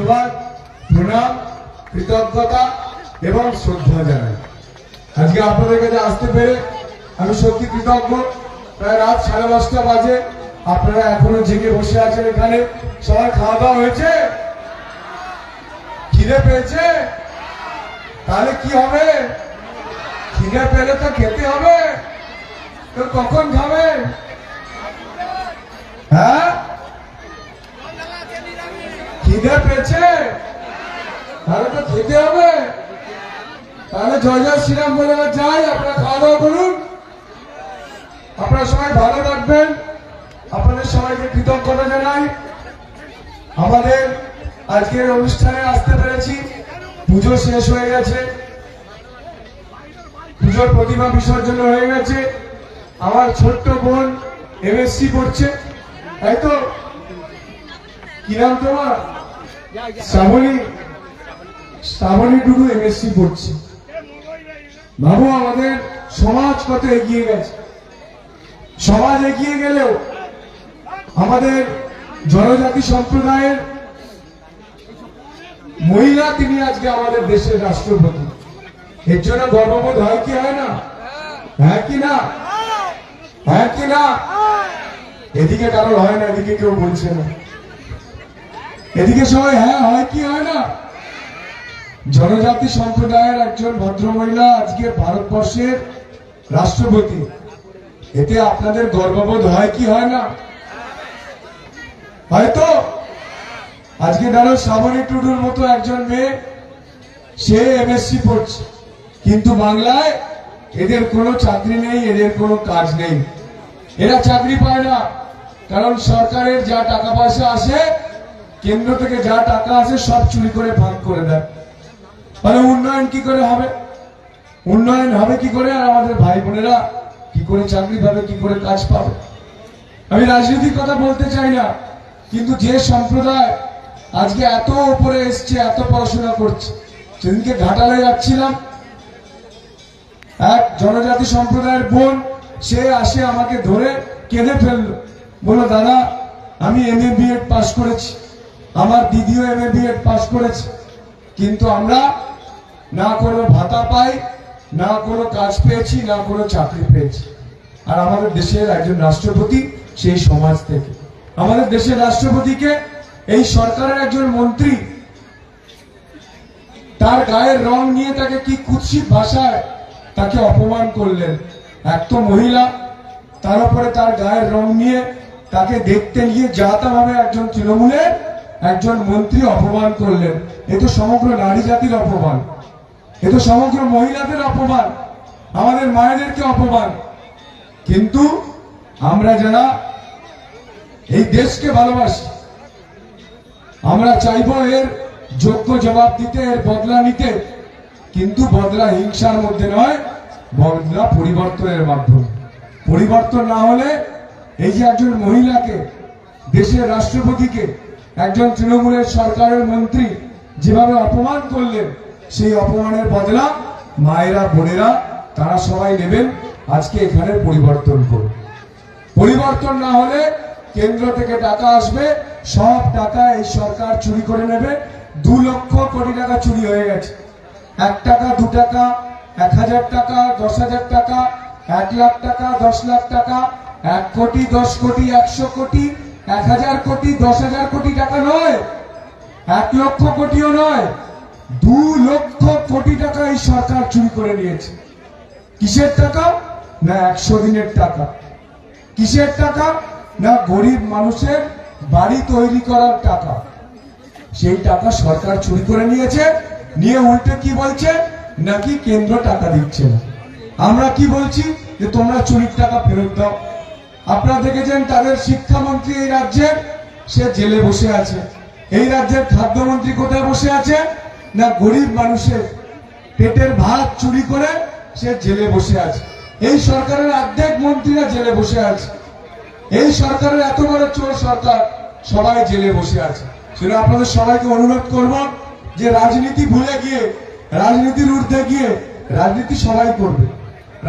ধন্যবাদ, প্রণাম, কৃতজ্ঞতা এবং শ্রদ্ধা জানাই। আজকে আপনাদের কাছে আসতে পেরে আমি সত্যি কৃতজ্ঞ। প্রায় রাত সাড়ে পাঁচটা বাজে। আপনারা এখনও জেগে বসে আছেন এখানে। সবাই খাওয়া দাওয়া হয়েছে? খিদে পেয়েছে? তাহলে কি হবে? খিদে পেলে তো খেতে হবে। তো কখন খাবে? হ্যাঁ? খিদে পেয়েছে? তাহলে তো খেতে হবে। তাহলে জয় জয় শ্রীরাম বলে যাই, আপনারা খাওয়া দাওয়া করুন। আপনারা সবাই ভালো রাখবেন আপনাদের সবাইকে কৃতজ্ঞতা জানাই। আমাদের আজকের অনুষ্ঠানে আসতে পেরেছি। পুজো শেষ হয়ে গেছে। পুজোর প্রতিমা বিসর্জন হয়ে গেছে। আমার ছোট্ট বোন এমএসসি পড়ছে। তাই তো? কি নাম তোমার? শ্রাবণী শ্রাবণী টুডু এমএসসি পড়ছে। ভাবো আমাদের সমাজ কত এগিয়ে গেছে। সমাজ এগিয়ে গেলেও আমাদের জনজাতি সম্প্রদায়ের মহিলা তিনি আজকে আমাদের দেশের রাষ্ট্রপতি। এর জন্য গর্ববোধ হয় কি, হয় না? হ্যাঁ কি না? হ্যাঁ কি না? এদিকে কারোর হয় না, এদিকে কেউ বলছে না। এদিকে সবাই হ্যাঁ হয় কি, হয় না? জনজাতি সম্প্রদায়ের একজন ভদ্রমহিলা আজকে ভারতবর্ষের রাষ্ট্রপতি। এতে আপনাদের গর্ববোধ হয় কি, হয় না? হয়তো? আজকে ধরো শ্রাবণী টুডুর মতো একজন মেয়ে, সে এমএসসি পড়ছে। কিন্তু বাংলায় এদের কোনো চাকরি নেই, এদের কোনো কাজ নেই। এরা চাকরি পায় না, কারণ সরকারের যা টাকা পয়সা আসে কেন্দ্র থেকে যা টাকা আছে সব চুরি করে ভাগ করে দেয় তাহলে উন্নয়ন কি করে হবে? উন্নয়ন হবে কি করে? আর আমাদের ভাই বোনেরা কি করে চাকরি পাবে, কি করে কাজ পাবে? আমি রাজনীতির কথা বলতে চাই না, কিন্তু যে সম্প্রদায় আজকে এত উপরে এসছে, এত পড়াশোনা করছে, সেদিনকে ঘাটালে যাচ্ছিলাম। এক জনজাতি সম্প্রদায়ের বোন, সে আসে আমাকে ধরে কেঁদে ফেলল। বলল, দাদা, আমি এম এ বিএড পাস করেছি। আমার দিদিও এম এ পাস করেছে। কিন্তু আমরা না কোনো ভাতা পাই, না কোনো কাজ পেয়েছি, না কোনো চাকরি পেয়েছি। আর আমাদের দেশের একজন রাষ্ট্রপতি সেই সমাজ থেকে। আমাদের দেশের রাষ্ট্রপতিকে এই সরকারের একজন মন্ত্রী তার গায়ের রং নিয়ে তাকে কি কুৎসিত ভাষায় তাকে অপমান করলেন। এক তো মহিলা, তার উপরে তার গায়ের রং নিয়ে তাকে দেখতে নিয়ে যাতা ভাবে একজন তৃণমূলের একজন মন্ত্রী অপমান করলেন। এ তো সমগ্র নারী জাতির অপমান। এ তো সমগ্র মহিলাদের অপমান। আমাদের মায়েদেরকে অপমান। কিন্তু আমরা যারা এই দেশকে ভালোবাসি, আমরা চাইব এর যোগ্য জবাব দিতে, এর বদলা নিতে। কিন্তু বদলা হিংসার মধ্যে নয়, বদলা পরিবর্তনের মাধ্যমে। পরিবর্তন না হলে এই যে একজন মহিলাকে, দেশের রাষ্ট্রপতিকে একজন তৃণমূলের সরকারের মন্ত্রী যেভাবে অপমান করলেন, সেই অপমানের বদলা মায়েরা, বোনেরা, তারা সবাই নেবেন। আজকে এখানে পরিবর্তন করুন। পরিবর্তন না হলে কেন্দ্র থেকে টাকা আসবে, সব টাকা এই সরকার চুরি করে নেবে। দু লক্ষ কোটি টাকা চুরি হয়ে গেছে। এক টাকা, দু টাকা, এক হাজার টাকা, দশ হাজার টাকা, এক লাখ টাকা, দশ লাখ টাকা, এক কোটি, দশ কোটি, একশো কোটি এক হাজার কোটি, দশ হাজার কোটি টাকা নয়, এক লক্ষ কোটিও নয়, দু লক্ষ কোটি টাকা এই সরকার চুরি করে নিয়েছে। কিসের টাকা? না একশো দিনের টাকা। কিসের টাকা? না গরিব মানুষের বাড়ি তৈরি করার টাকা। সেই টাকা সরকার চুরি করে নিয়েছে, নিয়ে উল্টে কি বলছে? নাকি কেন্দ্র টাকা দিচ্ছে আমরা কি বলছি? যে তোমরা চুরির টাকা ফেরত দাও। আপনারা দেখেছেন তাদের শিক্ষামন্ত্রী এই রাজ্যের সে জেলে বসে আছে। এই রাজ্যের খাদ্যমন্ত্রী কোথায় বসে আছে? না গরিব মানুষের পেটের ভাত চুরি করে সে জেলে বসে আছে। এই সরকারের অর্ধেক মন্ত্রীরা জেলে বসে আছে। এই সরকারের এত বড় চোর সরকার সবাই জেলে বসে আছে। সেটা আপনাদের সবাইকে অনুরোধ করব যে রাজনীতি ভুলে গিয়ে, রাজনীতির ঊর্ধ্বে গিয়ে রাজনীতি সবাই করবে।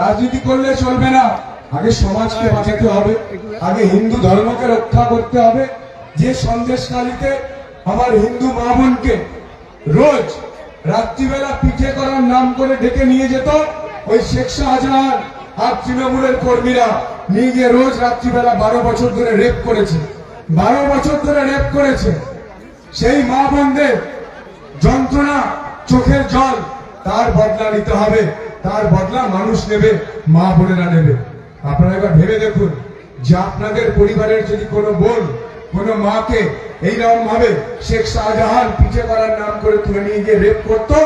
রাজনীতি করলে চলবে না। আগে সমাজকে বাঁচাতে হবে, আগে হিন্দু ধর্মকে রক্ষা করতে হবে। যে সন্দেশকালীতে আমার হিন্দু মা বোনকে রোজ রাত্রিবেলা পিঠে করার নাম করে ডেকে নিয়ে যেত, ওই শেখ শাহজাহান আর তৃণমূলের কর্মীরা নিয়ে গিয়ে রোজ রাত্রিবেলা বারো বছর ধরে রেপ করেছে। বারো বছর ধরে রেপ করেছে। সেই মা বোনদের যন্ত্রণা, চোখের জল, তার বদলা নিতে হবে। তার বদলা মানুষ নেবে, মা বোনেরা নেবে। আপনারা এবার ভেবে দেখুন যে আপনাদের পরিবারের যদি কোনো বোন, কোনো মাকে এইরকম ভাবে শেখ শাহজাহান পিঠে করার নাম করে তুলে নিয়ে গিয়ে রেপ করতো,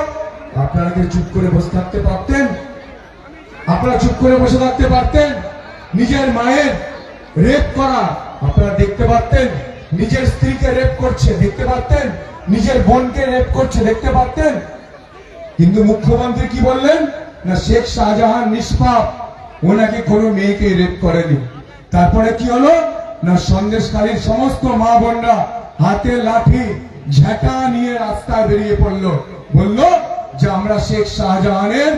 আপনারা কি চুপ করে বসে থাকতে পারতেন? আপনারা চুপ করে বসে থাকতে পারতেন? নিজের মায়ের রেপ করা, আপনারা দেখতে পারতেন? নিজের স্ত্রীকে রেপ করছে, দেখতে পারতেন? নিজের বোনকে রেপ করছে, দেখতে পারতেন? কিন্তু মুখ্যমন্ত্রী কি বললেন? না, শেখ শাহজাহান নিষ্পাপ। ওনাকে কোনো মেয়েকে রেপ করেনি। তারপরে কি হলো? না সন্দেশকারীর সমস্ত মা বোনরা হাতে লাঠি ঝাঁটা নিয়ে রাস্তায় বেরিয়ে পড়ল। বলল যে আমরা শেখ শাহজাহানের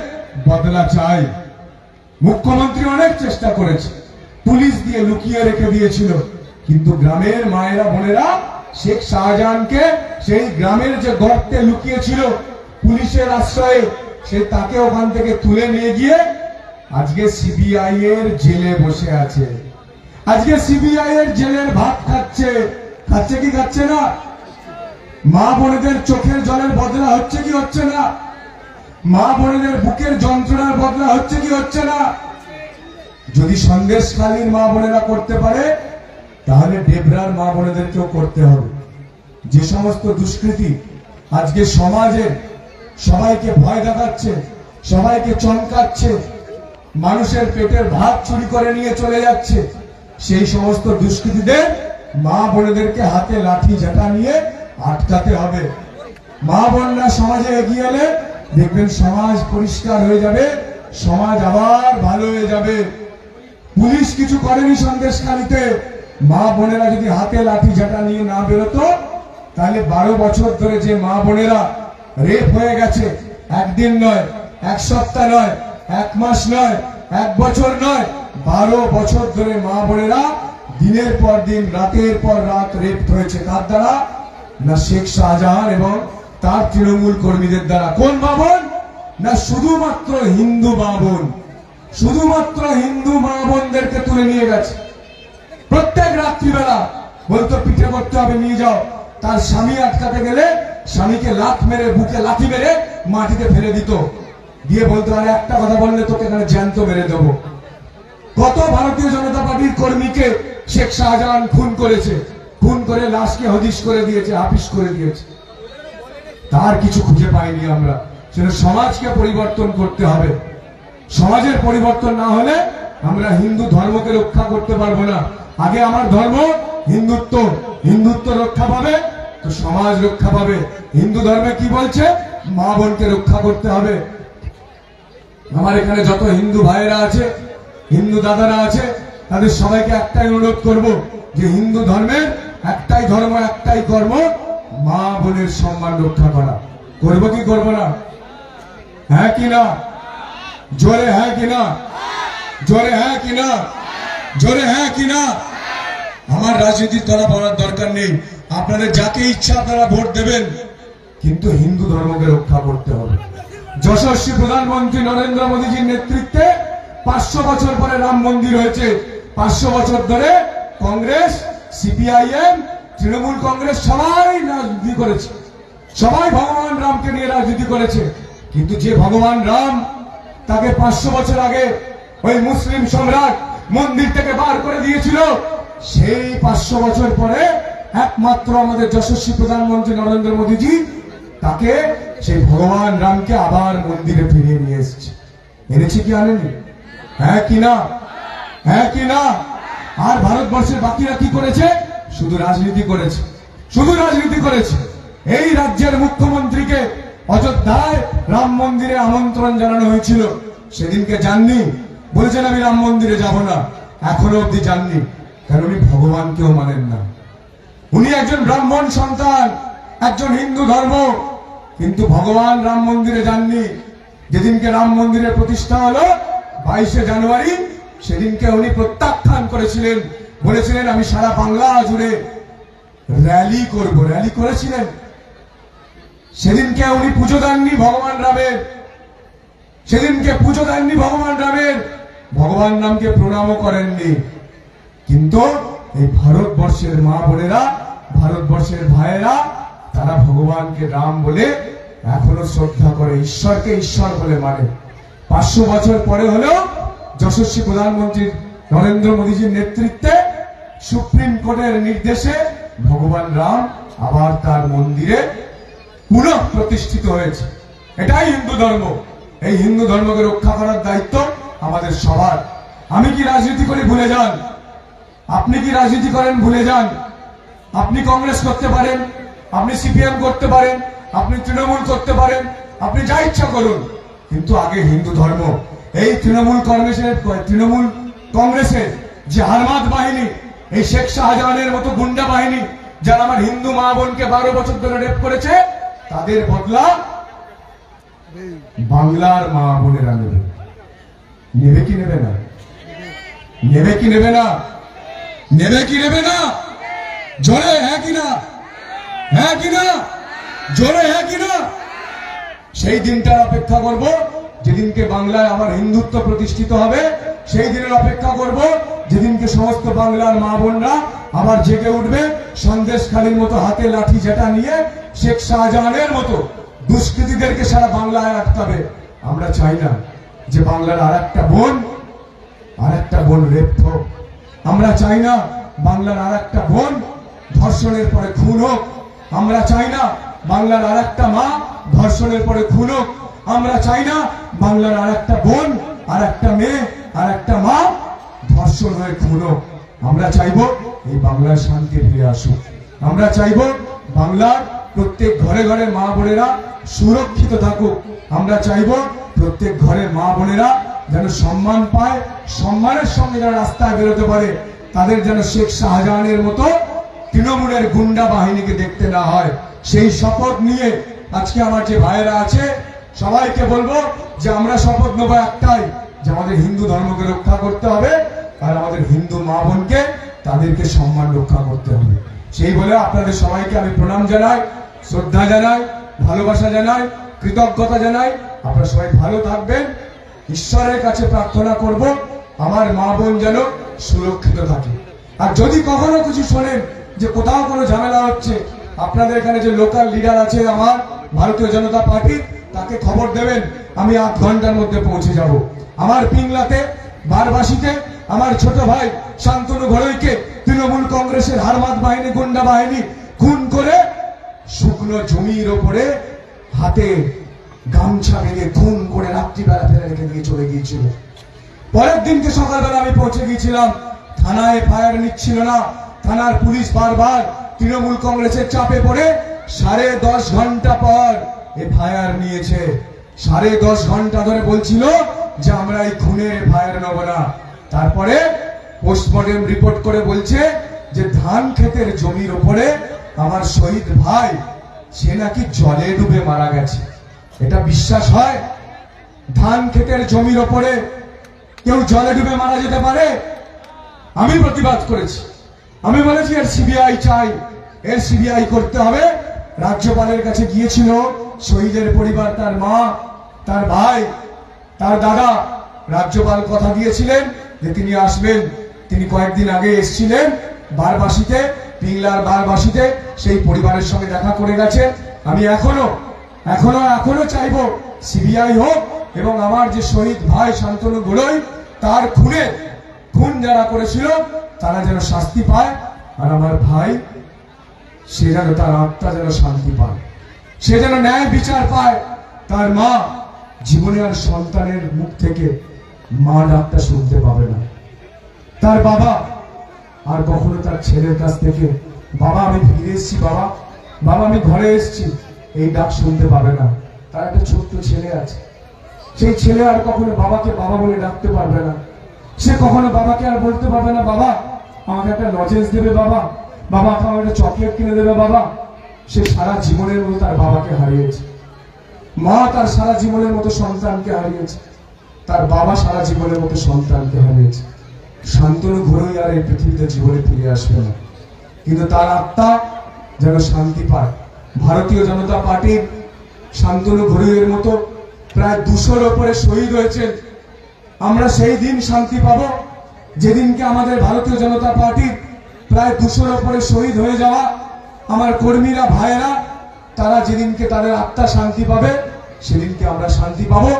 বদলা চাই। মুখ্যমন্ত্রী অনেক চেষ্টা করেছে। পুলিশ দিয়ে লুকিয়ে রেখে দিয়েছিল। কিন্তু গ্রামের মায়েরা, বোনেরা শেখ শাহজাহানকে সেই গ্রামের যে গর্তে লুকিয়েছিল পুলিশের আশ্রয়ে, সে তাকে ওখান থেকে তুলে নিয়ে গিয়ে আজকে সিবিআই এর জেলে বসে আছে। আজকে সিবিআই এর জেলের ভাত খাচ্ছে। খাচ্ছে কি খাচ্ছে না? মা বোনেদের চোখের জলের বদলা হচ্ছে কি হচ্ছে না? মা বোনেদের বুকের যন্ত্রণার বদলা হচ্ছে কি হচ্ছে না? যদি সন্দেশকালীন মা বোনেরা করতে পারে, তাহলে ডেবরার মা বোনেদেরকেও করতে হবে। যে সমস্ত দুষ্কৃতি আজকে সমাজে সবাইকে ভয় দেখাচ্ছে, সবাইকে চমকাচ্ছে মানুষের পেটের ভাত চুরি করে নিয়ে চলে যাচ্ছে। সেই সমস্ত দুষ্কৃতীদের মা বোনেদেরকে হাতে লাঠি ঝাঁটা নিয়ে আটকাতে হবে। মা বোনরা সমাজে এগিয়ে এলে দেখবেন সমাজ পরিষ্কার হয়ে যাবে, সমাজ আবার ভালো হয়ে যাবে। পুলিশ কিছু করেনি সন্দেশকারীতে মা বোনেরা যদি হাতে লাঠি ঝাঁটা নিয়ে না বেরোতো, তাহলে বারো বছর ধরে যে মা বোনেরা রেপ হয়ে গেছে, একদিন নয়, এক সপ্তাহ নয় এক মাস নয়, এক বছর নয়, বারো বছর ধরে মা বোনেরা দিনের পর দিন, রাতের পর রাত রেপ হয়েছে। তার দ্বারা? না শেখ শাহজাহান এবং তার তৃণমূল কর্মীদের দ্বারা। কোন বাবন না শুধুমাত্র হিন্দু বাবন শুধুমাত্র হিন্দু মা বোনদেরকে তুলে নিয়ে গেছে। প্রত্যেক রাত্রিবেলা বলতো, পিঠে করতে হবে, নিয়ে যাও। তার স্বামী আটকাতে গেলে স্বামীকে লাথ মেরে, বুকে লাথি মেরে মাটিতে ফেলে দিত। দিয়ে বলতো, আরে একটা কথা বললে তোকে এখানে জ্যান্ত মেরে দেবো। কত ভারতীয় জনতা পার্টির কর্মীকে শেখ শাহজাহান খুন করেছে। খুন করে লাশকে হদিশ করে দিয়েছে, হাফিস করে দিয়েছে। তার কিছু খুঁজে পাইনি আমরা। সেটা সমাজকে পরিবর্তন করতে হবে। সমাজের পরিবর্তন না হলে আমরা হিন্দু ধর্মকে রক্ষা করতে পারব না। আগে আমার ধর্ম হিন্দুত্ব। হিন্দুত্ব রক্ষা পাবে, তো সমাজ রক্ষা পাবে। হিন্দু ধর্মে কি বলছে? মা বোনকে রক্ষা করতে হবে। আমার এখানে যত হিন্দু ভাইয়েরা আছে, হিন্দু দাদারা আছে, তাদের সবাইকে একটাই অনুরোধ করব যে হিন্দু ধর্মের একটাই ধর্ম, একটাই কর্ম, মা বোনের সম্মান রক্ষা করা। করব কি করব না? হ্যাঁ কি না? জোরে হ্যাঁ কি না? জোরে হ্যাঁ কি না? জোরে হ্যাঁ কি না? আমার রাজনীতির করা বলার দরকার নেই। আপনাদের যাকে ইচ্ছা আপনারা ভোট দেবেন, কিন্তু হিন্দু ধর্মকে রক্ষা করতে হবে। যশস্বী প্রধানমন্ত্রী নরেন্দ্র মোদীজির নেতৃত্বে পাঁচশো বছর পরে রাম মন্দির হয়েছে। পাঁচশো বছর ধরে কংগ্রেস, সিপিআইএম, তৃণমূল কংগ্রেস সবাই রাজনীতি করেছে। সবাই ভগবান রামকে নিয়ে রাজনীতি করেছে। কিন্তু যে ভগবান রাম তাকে পাঁচশো বছর আগে ওই মুসলিম সম্রাট মন্দির থেকে বার করে দিয়েছিল, সেই পাঁচশো বছর পরে একমাত্র আমাদের যশস্বী প্রধানমন্ত্রী নরেন্দ্র মোদীজি তাকে সেই ভগবান রামকে আবার মন্দিরে ফিরিয়ে নিয়ে এসেছে। এনেছে কি আনেনি? হ্যাঁ কি না? হ্যাঁ কি না? আর ভারতবর্ষের বাকিরা কি করেছে? শুধু রাজনীতি করেছে। শুধু রাজনীতি করেছে। এই রাজ্যের মুখ্যমন্ত্রীকে অযোধ্যায় রাম মন্দিরে আমন্ত্রণ জানানো হয়েছিল। সেদিনকে যাননি। বলেছেন, আমি রাম মন্দিরে যাব না। এখনও অব্দি যাননি। কারণ উনি ভগবানকেও মানেন না। উনি একজন ব্রাহ্মণ সন্তান, একজন হিন্দু ধর্ম। কিন্তু ভগবান রাম মন্দিরে যাননি। যেদিনকে রাম মন্দিরের প্রতিষ্ঠা হলো, বাইশে জানুয়ারি, সেদিনকে উনি প্রত্যাখ্যান করেছিলেন। বলেছিলেন, আমি সারা বাংলা জুড়ে র্যালি করব। র্যালি করেছিলেন। সেদিনকে উনি পুজো দেননি ভগবান রামের। সেদিনকে পুজো দেননি ভগবান রামের। ভগবান রামকে প্রণামও করেননি। কিন্তু এই ভারতবর্ষের মা বোনেরা, ভারতবর্ষের ভাইয়েরা তারা ভগবানকে রাম বলে এখনও শ্রদ্ধা করে, ঈশ্বরকে ঈশ্বর বলে মানে। পাঁচশো বছর পরে হলেও যশস্বী প্রধানমন্ত্রী নরেন্দ্র মোদীজির নেতৃত্বে সুপ্রিম কোর্টের নির্দেশে ভগবান রাম আবার তার মন্দিরে পুনঃ প্রতিষ্ঠিত হয়েছে। এটাই হিন্দু ধর্ম। এই হিন্দু ধর্মকে রক্ষা করার দায়িত্ব আমাদের সবার। আমি কি রাজনীতি করি ভুলে যান? আপনি কি রাজনীতি করেন ভুলে যান? আপনি কংগ্রেস করতে পারেন? আপনি সিপিএম করতে পারেন, আপনি তৃণমূল করতে পারেন, আপনি যা ইচ্ছা করুন। কিন্তু আগে হিন্দু ধর্ম। এই তৃণমূল কংগ্রেসের তৃণমূল কংগ্রেসের যে হারমাত বাহিনী, এই শেখ শাহজাহানের মতো গুন্ডা বাহিনী, যারা আমার হিন্দু মা বোনকে বারো বছর ধরে রেপ করেছে, তাদের বদলা বাংলার মা বোনেরা নেবে। নেবে কি নেবে না? নেবে কি নেবে না? নেবে কি নেবে না? জোরে হ্যাঁ কি না? হ্যাঁ কি না? জোরে হ্যাঁ কি না? সেই দিনটার অপেক্ষা করব, যেদিনকে বাংলায় আমার হিন্দুত্ব প্রতিষ্ঠিত হবে, সেই দিনের অপেক্ষা করব, যেদিনকে সমস্ত বাংলার মা বোনরা আবার জেগে উঠবে, সন্দেশখালীর মতো হাতে লাঠি যেটা নিয়ে শেখ শাহজাহানের মতো দুষ্কৃতীদেরকে সারা বাংলায় আটকাবে আমরা চাই না যে বাংলার আর একটা বোন আর একটা বোন রেপ হোক। আমরা চাই না বাংলার আর একটা বোন ধর্ষণের পরে খুন হোক। আমরা চাই না বাংলার আর একটা মা ধর্ষণের পরে খুন আমরা চাই না বাংলার আর একটা বোন আর একটা মেয়ে আর একটা মা ধর্ষণ হয়ে খুন আমরা চাইব এই বাংলার শান্তি ফিরে আসুক। আমরা চাইব বাংলার প্রত্যেক ঘরে ঘরে মা বোনেরা সুরক্ষিত থাকুক। আমরা চাইব প্রত্যেক ঘরের মা বোনেরা যেন সম্মান পায়, সম্মানের সঙ্গে যারা রাস্তায় বেরোতে পারে, তাদের যেন শেখ শাহজাহানের মতো তৃণমূলের গুন্ডা বাহিনীকে দেখতে না হয়। সেই শপথ নিয়ে আজকে আমার যে ভাইয়েরা আছে, সবাইকে বলব যে আমরা শপথ নেব একটাই, যে আমাদের হিন্দু ধর্মকে রক্ষা করতে হবে আর আমাদের হিন্দু মা বোনকে তাদেরকে সম্মান রক্ষা করতে হবে। সেই বলে আপনাদের সবাইকে আমি প্রণাম জানাই, শ্রদ্ধা জানাই, ভালোবাসা জানাই, কৃতজ্ঞতা জানাই। আপনারা সবাই ভালো থাকবেন। ঈশ্বরের কাছে প্রার্থনা করব, আমার মা বোন যেন সুরক্ষিত থাকে। আর যদি কখনো কিছু শোনেন যে কোথাও কোনো ঝামেলা হচ্ছে, আপনাদের এখানে যে লোকাল লিডার আছে আমার, ভারতীয় জনতা পার্টির তাকে খবর দেবেন, আমি আধ ঘণ্টার মধ্যে পৌঁছে যাব। আমার পিংলাতে, বারবাসীতে, আমার ছোট ভাই শান্তনু ঘড়ইকে তৃণমূল কংগ্রেসের হারমাত বাহিনী, গুন্ডা বাহিনী খুন করে শুকনো জমির ওপরে হাতে গামছা বেঁধে খুন করে রাত্রিবেলা ফেলে রেখে দিয়ে চলে গিয়েছিল। পরের দিনকে সকালবেলা আমি পৌঁছে গিয়েছিলাম, থানায় ফায়ার নিচ্ছিল না। থানার পুলিশ বারবার তৃণমূল কংগ্রেসের চাপে পড়ে সাড়ে দশ ঘণ্টা পর এ ফায়ার নিয়েছে। সাড়ে দশ ঘণ্টা ধরে বলছিল যে আমরা এই খুনের ফায়ার নেব না। তারপরে পোস্টমর্টেম রিপোর্ট করে বলছে যে ধান ক্ষেতের জমির ওপরে আমার শহীদ ভাই, সে নাকি জলে ডুবে মারা গেছে। এটা বিশ্বাস হয়? ধান ক্ষেতের জমির ওপরে কেউ জলে ডুবে মারা যেতে পারে? আমি প্রতিবাদ করেছি। আমি বলেছি, এর সিবিআই চাই। এর সিবিআই করতে হবে। রাজ্যপালের কাছে গিয়েছিল শহীদের পরিবার, তার মা, তার ভাই, তার দাদা। রাজ্যপাল কথা দিয়েছিলেন যে তিনি আসবেন। তিনি কয়েকদিন আগে এসেছিলেন বারবাসীতে, পিংলার বারবাসীতে। সেই পরিবারের সঙ্গে দেখা করে গেছে। আমি এখনও এখনও এখনও চাইব সিবিআই হোক এবং আমার যে শহীদ ভাই শান্তনু গোড়ই, তার খুনে, খুন যারা করেছিল তারা যেন শাস্তি পায় আর আমার ভাই, সে যেন তার আত্মা যেন শান্তি পায়। সে যেন ন্যায় বিচার পায়, তার মা জীবনে আর সন্তানের মুখ থেকে মা ডাকটা শুনতে পাবে না। তার বাবা আর কখনো তার ছেলের কাছ থেকে, বাবা, আমি ফিরে এসেছি, বাবা বাবা, আমি ঘরে এসেছি। এই ডাক শুনতে পাবে না। তার একটা ছোট্ট ছেলে আছে। সেই ছেলে আর কখনো বাবাকে বাবা বলে ডাকতে পারবে না। সে কখনো বাবাকে আর বলতে পারবে না, বাবা আমাকে একটা লজেন্স দেবে বাবা। বাবা আমাকে একটা চকলেট কিনে দেবে বাবা। সে সারা জীবনের মতো তার বাবাকে হারিয়েছে। মা তার সারা জীবনের মতো সন্তানকে হারিয়েছে। তার বাবা সারা জীবনের মতো সন্তানকে হারিয়েছে। শান্তনু ঘুরোই আর এই পৃথিবীতে জীবনে ফিরে আসবে না। কিন্তু তার আত্মা যেন শান্তি পায়। ভারতীয় জনতা পার্টির শান্তনু ভরুয়ের মতো প্রায় দুশোর ওপরে শহীদ হয়েছেন আমরা সেই দিন শান্তি পাব। যেদিনকে আমাদের ভারতীয় জনতা পার্টির প্রায় দুশোর ওপরে শহীদ হয়ে যাওয়া আমার কর্মীরা, ভাইয়েরা, তারা যেদিনকে তাদের আত্মা শান্তি পাবে, সেদিনকে আমরা শান্তি পাবো।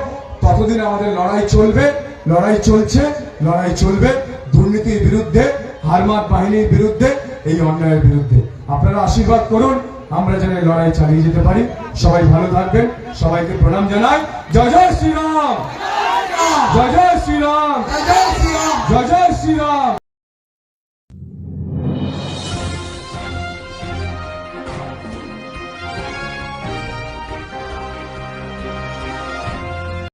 ততদিন আমাদের লড়াই চলবে, লড়াই চলছে, লড়াই চলবে দুর্নীতির বিরুদ্ধে হারমাত বাহিনীর বিরুদ্ধে, এই অন্যায়ের বিরুদ্ধে। আপনারা আশীর্বাদ করুন, আমরা যেন লড়াই চালিয়ে যেতে পারি। সবাই ভালো থাকবেন, সবাইকে প্রণাম জানাই। জয় জয় শ্রীরাম! জয় জয় 씨가